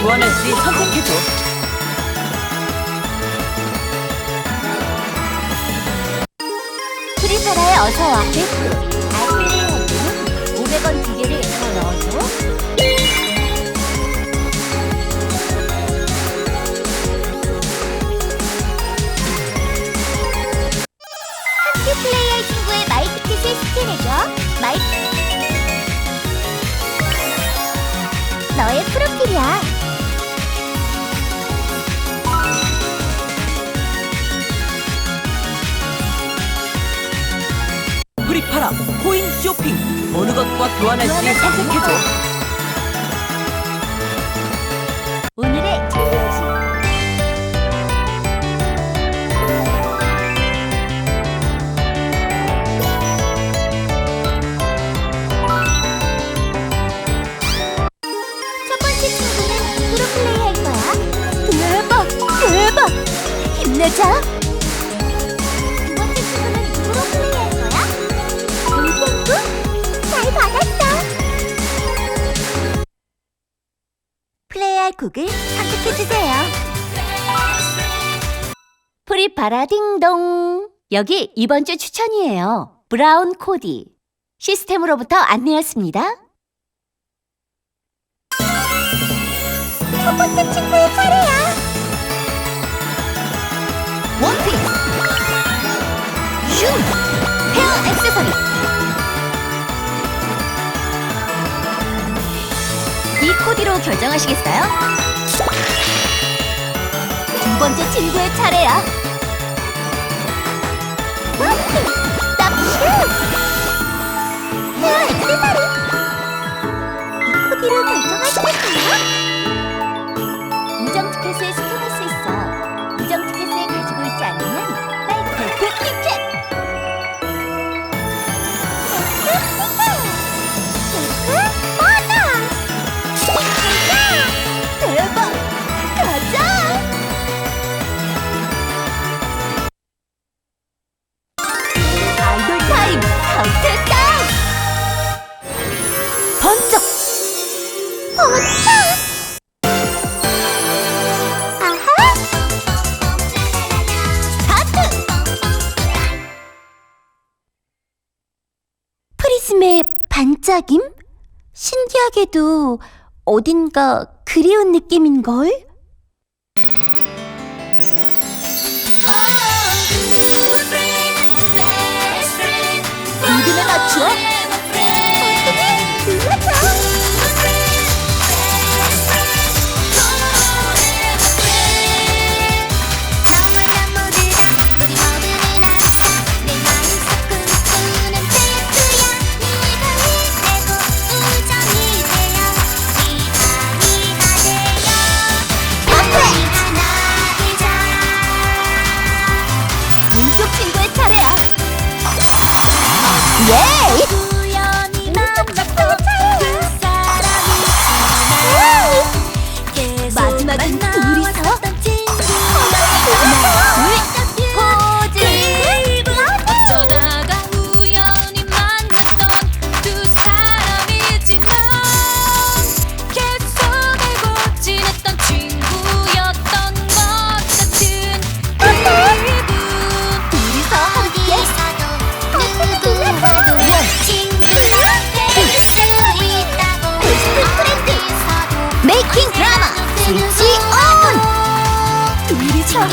교환할지 선택해줘. 프리파라에 어서와. 100% 아이플레이할 때는 500원 두 개를 더 넣어줘. 함께 플레이할 친구의 마이티켓을 스캔해줘. 마이 너의 프로필이야. 코인 쇼핑. 어느 것과 교환할지 선택해줘. 오늘의 챌린지. 첫 번째 친구는 누구로 플레이 할 거야? 대박! 대박! 힘내자! 곡을 선택해주세요. 프리파라 딩동. 여기 이번 주 추천이에요. 브라운 코디. 시스템으로부터 안내였습니다. 첫 번째 친구의 차례야. 원피스. 슈. 헤어 액세서리. 이 코디로 결정하시겠어요? 두 번째 친구의 차례야. 헤어 액세서리. 프리즘의 반짝임? 신기하게도 어딘가 그리운 느낌인걸? 차례야 예! 킹 드라마. 스위치 온! 미리 참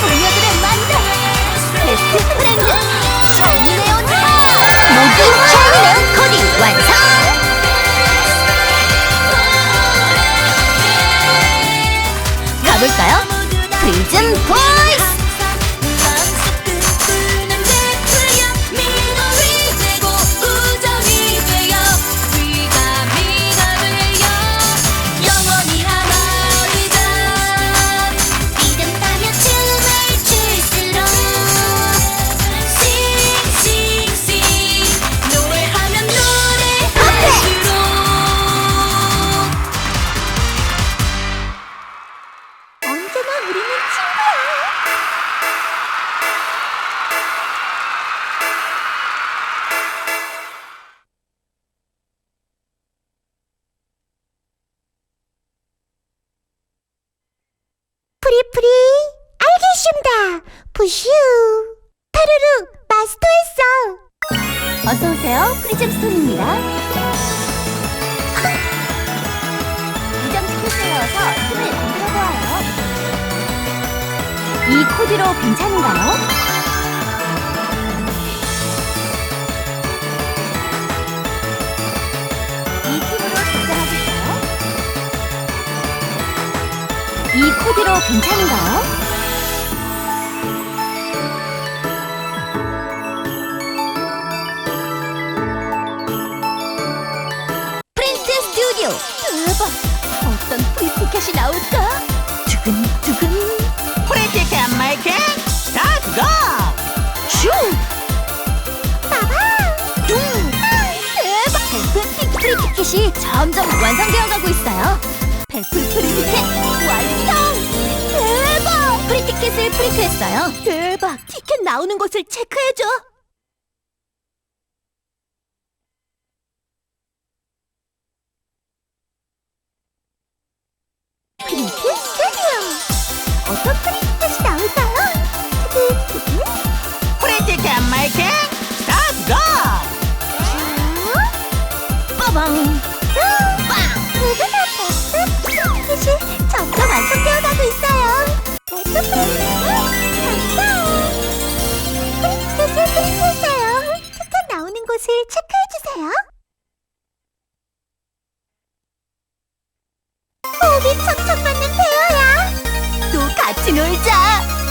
소녀들의 만남 베스트 프렌드. 샤이니 하루루 마스터했어. 어서 오세요. 프리즘스톤입니다. 이점 넣어서 힘을 만들어 보아요. 이 코디로 괜찮은가요? 이 팀으로 작전하겠어요? 이 코디로 괜찮은가요? 점점 완성되어 가고 있어요. 벨프 프리티켓 완성! 대박! 프리티켓을 프린트했어요. 대박! 티켓 나오는 곳을 체크해줘. 프린트 있어요. 프린트켓을 프린트했어요 티켓 나오는 곳을 체크해주세요. 호흡이 척척 맞는 페어야? 또 같이 놀자